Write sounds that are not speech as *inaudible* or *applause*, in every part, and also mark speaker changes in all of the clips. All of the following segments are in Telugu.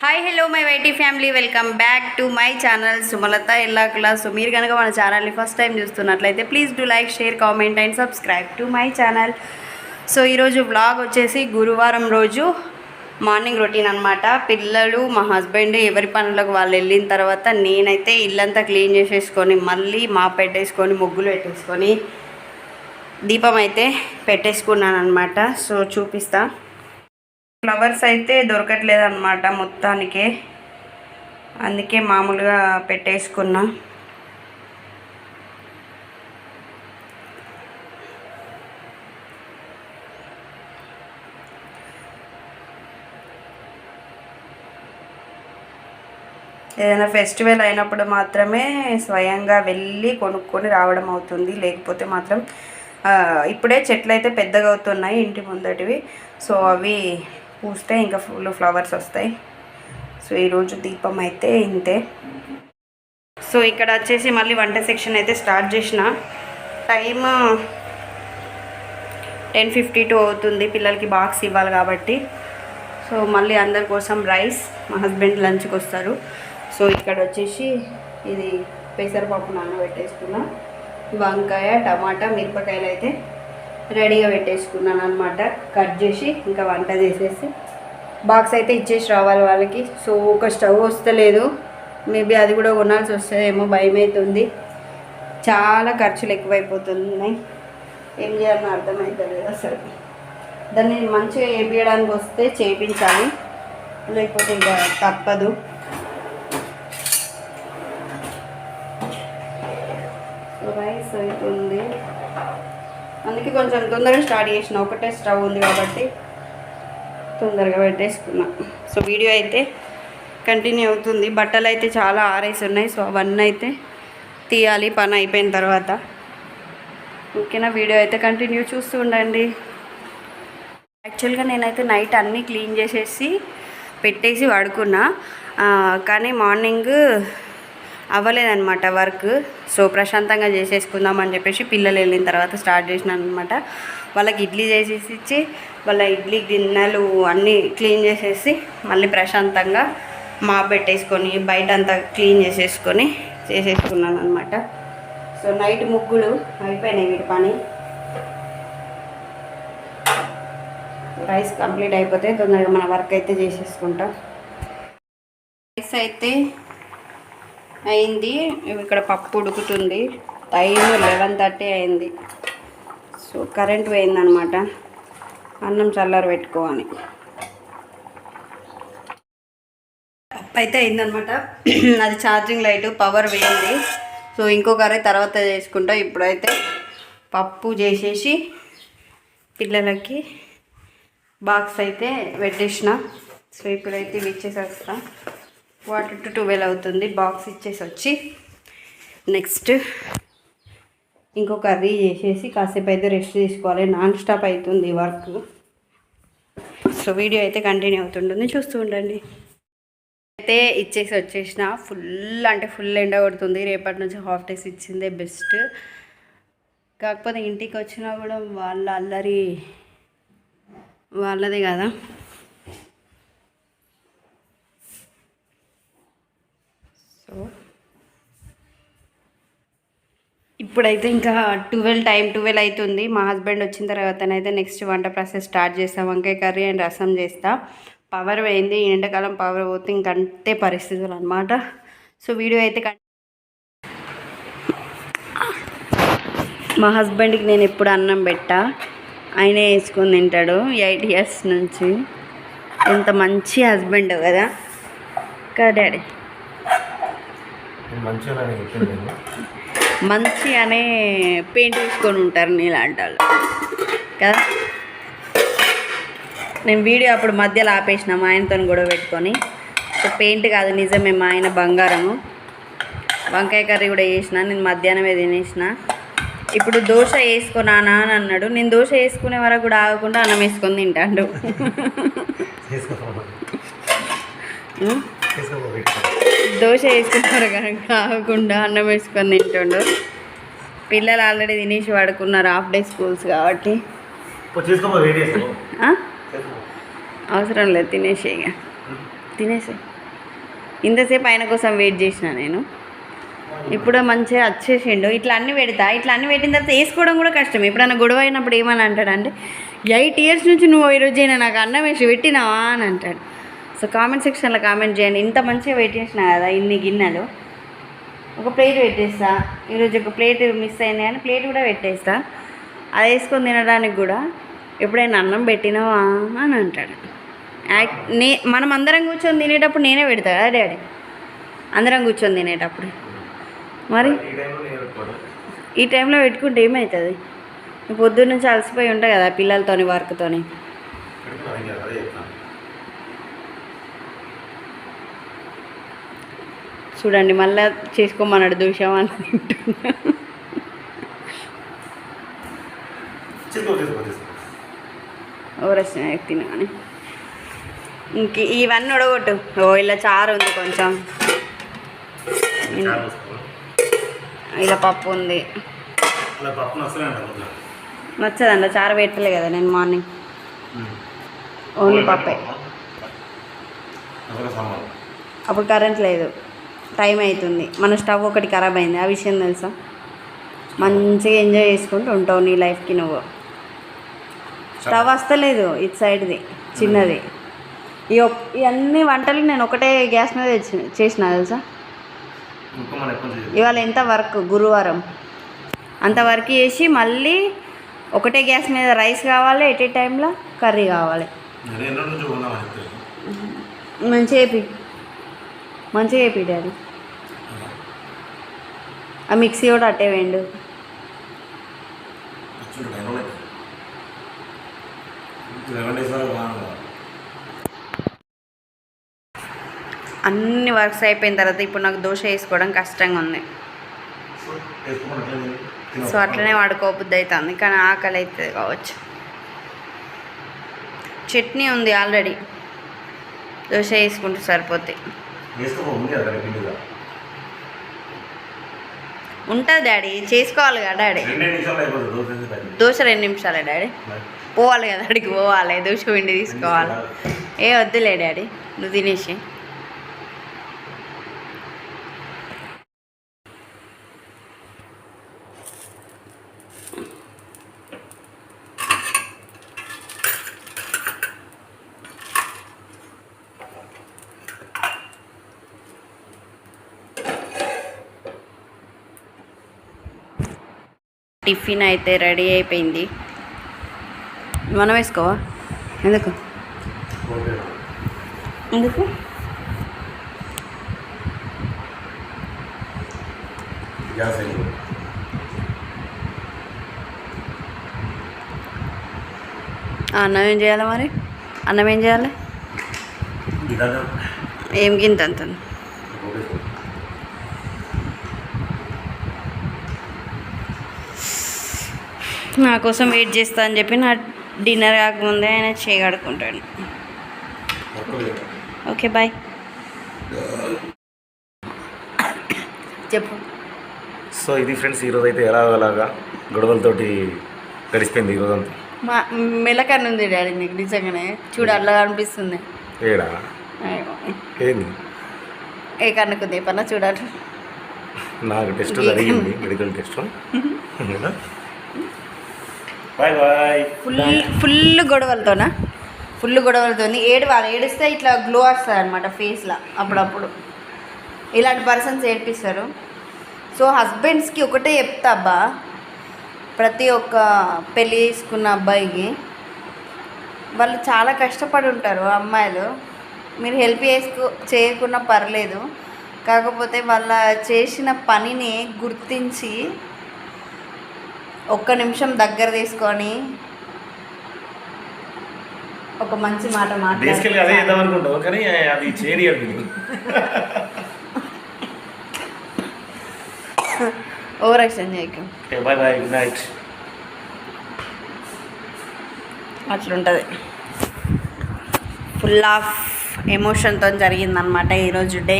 Speaker 1: Hi hello my YT family welcome back to my channel Sumalatha Ellakula so మీరు కనుక మన ఛానల్ని ఫస్ట్ టైం చూస్తున్నట్లయితే please do like share comment and subscribe to my channel so ఈరోజు వ్లాగ్ వచ్చేసి గురువారం రోజు మార్నింగ్ రొటీన్ అనమాట పిల్లలు మా హస్బెండ్ ఎవరి పనులకు వాళ్ళు వెళ్ళిన తర్వాత నేనైతే ఇల్లంతా క్లీన్ చేసేసుకొని మళ్ళీ మా పెట్టేసుకొని ముగ్గులు పెట్టేసుకొని దీపం అయితే పెట్టేసుకున్నాను అనమాట సో చూపిస్తాను ఫ్లవర్స్ అయితే దొరకట్లేదు అనమాట మొత్తానికే. అందుకే మామూలుగా పెట్టేసుకున్నా. ఏదైనా ఫెస్టివల్ అయినప్పుడు మాత్రమే స్వయంగా వెళ్ళి కొనుక్కొని రావడం అవుతుంది. లేకపోతే మాత్రం ఇప్పుడే చెట్లు అయితే పెద్దగా అవుతున్నాయి ఇంటి ముందటివి. సో అవి పూస్తే ఇంకా ఫుల్ ఫ్లవర్స్ వస్తాయి. సో ఈరోజు దీపం అయితే ఇంతే. సో ఇక్కడ వచ్చేసి మళ్ళీ వంట సెక్షన్ అయితే స్టార్ట్ చేసిన. టైమ్ టెన్ ఫిఫ్టీ టూ అవుతుంది. పిల్లలకి బాక్స్ ఇవ్వాలి కాబట్టి. సో మళ్ళీ అందరి కోసం రైస్ మా హస్బెండ్ లంచ్కి వస్తారు. సో ఇక్కడ వచ్చేసి ఇది పెసరపప్పు నానబెట్టేసుకున్నా వంకాయ టమాటా మిరపకాయలు అయితే రెడీగా పెట్టేసుకున్నాను అనమాట కట్ చేసి ఇంకా వంట చేసేసి బాక్స్ అయితే ఇచ్చేసి రావాలి వాళ్ళకి. సో ఒక స్టవ్ వస్తలేదు. మేబీ అది కూడా కొనాల్సి వస్తుందేమో భయం అవుతుంది చాలా ఖర్చులు ఎక్కువైపోతున్నాయి. ఏం చేయాలని అర్థమవుతలేదు అసలు. దాన్ని మంచిగా వేపించడానికి వస్తే చేయించాలి లేకపోతే ఇంకా తప్పదు రైస్ అవుతుంది అందుకే కొంచెం తొందరగా స్టార్ట్ చేసిన. ఒకటే స్టవ్ ఉంది కాబట్టి తొందరగా పెట్టేసుకున్నా. సో వీడియో అయితే కంటిన్యూ అవుతుంది. బట్టలు అయితే చాలా ఆరేసి ఉన్నాయి. సో అవన్నీ అయితే తీయాలి. పని అయిపోయిన తర్వాత. ఓకేనా? వీడియో అయితే కంటిన్యూ చూస్తూ ఉండండి. యాక్చువల్గా నేనైతే నైట్ అన్నీ క్లీన్ చేసేసి పెట్టేసి పడుకున్నా. కానీ మార్నింగ్ అవ్వలేదన్నమాట వర్క్. సో ప్రశాంతంగా చేసేసుకుందాం అని చెప్పేసి పిల్లలు వెళ్ళిన తర్వాత స్టార్ట్ చేసినాను అనమాట వాళ్ళకి ఇడ్లీ చేసేసి ఇచ్చి వాళ్ళ ఇడ్లీ గిన్నెలు అన్నీ క్లీన్ చేసేసి మళ్ళీ ప్రశాంతంగా మా పెట్టేసుకొని బయట అంతా క్లీన్ చేసేసుకొని చేసేసుకున్నాను అనమాట సో నైట్ ముగ్గులు అయిపోయినాయి వీటి పని. రైస్ కంప్లీట్ అయిపోతే తొందరగా మన వర్క్ అయితే చేసేసుకుంటాం. రైస్ అయితే అయింది. ఇక్కడ పప్పు ఉడుకుతుంది. టైం లెవెన్ థర్టీ అయింది. సో కరెంట్ పోయిందనమాట అన్నం చల్లారు పెట్టుకోవాలి. పప్పు అయితే అయిందనమాట *clears throat* అది ఛార్జింగ్ లైట్ పవర్ పోయింది. సో ఇంకో కర్రీ తర్వాత చేసుకుంటా. ఇప్పుడైతే పప్పు చేసేసి పిల్లలకి బాక్స్ అయితే పెట్టేసిన. సో ఇప్పుడైతే ఇవి ఇచ్చేసి వాటర్ టు ట్వెల్వ్ అవుతుంది. బాక్స్ ఇచ్చేసి వచ్చి నెక్స్ట్ ఇంకో కర్రీ చేసేసి కాసేపు అయితే రెస్ట్ తీసుకోవాలి. నాన్ స్టాప్ అవుతుంది వర్క్. సో వీడియో అయితే కంటిన్యూ అవుతుంటుంది. చూస్తూ ఉండండి. అయితే ఇచ్చేసి వచ్చేసిన ఫుల్ అంటే ఫుల్ ఎండ కొడుతుంది. రేపటి నుంచి హాఫ్ డేస్ ఇచ్చిందే బెస్ట్. కాకపోతే ఇంటికి వచ్చినా కూడా వాళ్ళ అల్లరి వాళ్ళదే కదా. సో ఇప్పుడైతే ఇంకా ట్వెల్వ్ టైం ట్వెల్వ్ అవుతుంది మా హస్బెండ్ వచ్చిన తర్వాతనైతే నెక్స్ట్ వంట ప్రాసెస్ స్టార్ట్ చేస్తాం. వంకాయ కర్రీ అండ్ రసం చేస్తా. పవర్ పోయింది. ఎండాకాలం పవర్ పోతే ఇంకంతే పరిస్థితులు అనమాట సో వీడియో అయితే కన్- మా హస్బెండ్కి నేను ఎప్పుడు అన్నం పెట్టా. ఆయనే వేసుకొని తింటాడు. ఎయిట్ ఇయర్స్ నుంచి. ఎంత మంచి హస్బెండ్ కదా. కదా డాడీ? మంచి అనే పెయింట్ వేసుకొని ఉంటారు నీలాంటి వాళ్ళు. కదా? నేను వీడియో అప్పుడు మధ్యలో ఆపేసిన మా ఆయనతో గొడవ పెట్టుకొని. పెయింట్ కాదు నిజమే మా ఆయన బంగారము. వంకాయ కర్రీ కూడా వేసిన నేను మధ్యాహ్నమే తినేసిన. ఇప్పుడు దోశ వేసుకున్నానా అని అన్నాడు. నేను దోశ వేసుకునే వరకు కూడా ఆగకుండా అన్నం వేసుకొని తింటాడు? *laughs* దోశ వేసుకున్నారు కనుక ఆగకుండా అన్నం వేసుకొని తింటుండు. పిల్లలు ఆల్రెడీ తినేసి పడుకున్నారు హాఫ్ డే స్కూల్స్ కాబట్టి? అవసరం లేదు తినేసి ఇక. తినేసి. ఇంతసేపు ఆయన కోసం వెయిట్ చేసిన నేను. ఇప్పుడు మంచిగా వచ్చేసిండు. ఇట్లా అన్ని పెడతా ఇట్లా అన్ని పెట్టిన తర్వాత వేసుకోవడం కూడా కష్టం. ఎప్పుడైనా గొడవ అయినప్పుడు ఏమని అంటాడంటే ఎయిట్ ఇయర్స్ నుంచి నువ్వు ఈరోజు అయినా నాకు అన్నం వేసి పెట్టినావా? అని అంటాడు. సో కామెంట్ సెక్షన్లో కామెంట్ చేయండి. ఇంత మంచిగా వెయిట్ చేసిన కదా ఇన్ని గిన్నెలు. ఒక ప్లేట్ పెట్టేస్తా ఈరోజు ఒక ప్లేట్ మిస్ అయింది కానీ ప్లేట్ కూడా పెట్టేస్తా అది వేసుకొని తినడానికి కూడా ఎప్పుడైనా అన్నం పెట్టినావా అని అంటాడు. యాక్ నే మనం అందరం కూర్చొని తినేటప్పుడు నేనే పెడతా కదా డాడీ? అందరం కూర్చొని తినేటప్పుడు. మరి?
Speaker 2: ఈ టైంలో
Speaker 1: పెట్టుకుంటే ఏమవుతుంది పొద్దున్న నుంచి అలసిపోయి ఉంటాయి కదా పిల్లలతోని వర్క్తోని
Speaker 2: పెట్టుకున్నాను ఇంకా అదే చెప్తాను
Speaker 1: చూడండి మళ్ళీ చేసుకోమన్నాడు దూషం అని ఓరసిన తిన కానీ. ఇంక ఇవన్నీ ఉడగొట్టు. ఓ ఇలా చారు ఉంది కొంచెం. ఇలా పప్పు ఉంది. నచ్చదండి చారు పెట్టలే కదా నేను మార్నింగ్. ఓన్లీ పప్పే. అప్పుడు కరెంట్ లేదు. టైం అవుతుంది. మన స్టవ్ ఒకటి ఖరాబ్ అయింది. ఆ విషయం తెలుసా? మంచిగా ఎంజాయ్ చేసుకుంటూ ఉంటావు నీ లైఫ్కి నువ్వు. స్టవ్ వస్తలేదు ఇటు సైడ్ది చిన్నది. ఈ ఇవన్నీ వంటలు నేను ఒకటే గ్యాస్ మీద చేసిన తెలుసా? ఇవాళ ఎంత వర్క్? గురువారం. అంత వర్క్ చేసి మళ్ళీ ఒకటే గ్యాస్ మీద రైస్ కావాలి ఎట్ ఏ టైంలో కర్రీ కావాలి.
Speaker 2: ఉందామని చెప్తే
Speaker 1: మంచిగా డాడీ ఆ మిక్సీ కూడా అట్టే వేయండు. అన్ని వర్క్స్ అయిపోయిన తర్వాత ఇప్పుడు నాకు దోశ వేసుకోవడం కష్టంగా ఉంది.
Speaker 2: సో
Speaker 1: అట్లనే వాడుకోబుద్ది అవుతుంది కానీ ఆకలి అవుతుంది కావచ్చు. చట్నీ ఉంది ఆల్రెడీ. దోశ వేసుకుంటే సరిపోతాయి
Speaker 2: ఉంది పిండిగా
Speaker 1: ఉంటుంది డాడీ చేసుకోవాలి కదా డాడీ.
Speaker 2: దోశ
Speaker 1: రెండు నిమిషాలే డాడీ. పోవాలి కదా అడిగి పోవాలి దోశ పిండి తీసుకోవాలి. ఏ వద్దులే డాడీ నువ్వు తినేసి. టిఫిన్ అయితే రెడీ అయిపోయింది. మనం వేసుకోవా? ఎందుకు? ఎందుకు? అన్నం ఏం చేయాలి మరి? అన్నం ఏం చేయాలి? ఏం గింత అంత నా కోసం వెయిట్ చేస్తా అని చెప్పి నా డిన్నర్ కాకముందే ఆయన చేయగడుకుంటాడు
Speaker 2: ఓకే
Speaker 1: బాయ్. చెప్పు.
Speaker 2: సో ఇది ఫ్రెండ్స్ ఈరోజు అయితే ఎలా అలాగా గొడవలతోటి గడిచిపోయింది ఈరోజు అంతా
Speaker 1: మా మెలకన్ను ఉంది డాడీ నీకు నిజంగానే. చూడు అట్లా కనిపిస్తుంది
Speaker 2: ఏడా. ఏంది?
Speaker 1: ఏ కన్నుకుంది పన్న చూడాలి.
Speaker 2: నాకు టెస్ట్ జరిగింది medical test. *laughs* Bye bye
Speaker 1: full full గొడవలతోనా? Full గొడవలతోని ఏడవాలి ఏడిస్తే ఇట్లా గ్లో వస్తుంది అనమాట ఫేస్లో అప్పుడప్పుడు. ఇలాంటి పర్సన్స్ ఏడిపిస్తారు. సో హస్బెండ్స్కి ఒకటే చెప్తా అబ్బా ప్రతి ఒక్క పెళ్ళి చేసుకున్న అబ్బాయికి వాళ్ళు చాలా కష్టపడి ఉంటారు అమ్మాయిలు. మీరు హెల్ప్ చేసుకో చేయకున్నా పర్లేదు. కాకపోతే వాళ్ళ చేసిన పనిని గుర్తించి ఒక్క నిమిషం దగ్గర తీసుకొని ఒక మంచి మాట
Speaker 2: బేసికల్గా అదే
Speaker 1: మాట్లాడి
Speaker 2: చేద్దాం అనుకుంటావు కానీ అది చేయనియదు
Speaker 1: ఓవర్ యాక్షన్ చేయకు.
Speaker 2: Bye bye good night.
Speaker 1: అట్లుంటుంది. ఫుల్ ఆఫ్ ఎమోషన్తో జరిగిందనమాట ఈరోజు డే.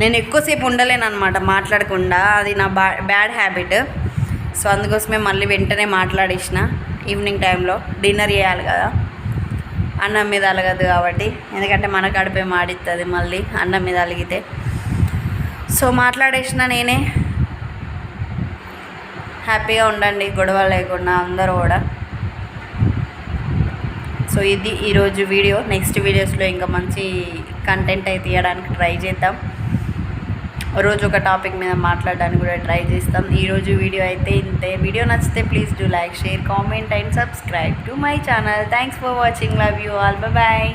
Speaker 1: నేను ఎక్కువసేపు ఉండలేను అనమాట మాట్లాడకుండా. అది నా బా బ్యాడ్ హ్యాబిట్ సో అందుకోసమే మళ్ళీ వెంటనే మాట్లాడేసిన ఈవినింగ్ టైంలో డిన్నర్ చేయాలి కదా. అన్నం మీద అలగదు కాబట్టి. ఎందుకంటే మన కడుపే మాడిస్తుంది మళ్ళీ అన్నం మీద అలిగితే. సో మాట్లాడేసిన నేనే హ్యాపీగా ఉండండి గొడవ లేకుండా అందరూ కూడా. సో ఇది ఈరోజు వీడియో. నెక్స్ట్ వీడియోస్లో ఇంకా మంచి కంటెంట్ అయితే తీయడానికి ట్రై చేద్దాం. రోజు ఒక టాపిక్ మీద మాట్లాడడానికి కూడా ట్రై చేస్తాం. ఈరోజు వీడియో అయితే ఇంతే. వీడియో నచ్చితే please do like share comment and subscribe to my channel. Thanks for watching. Love you all. Bye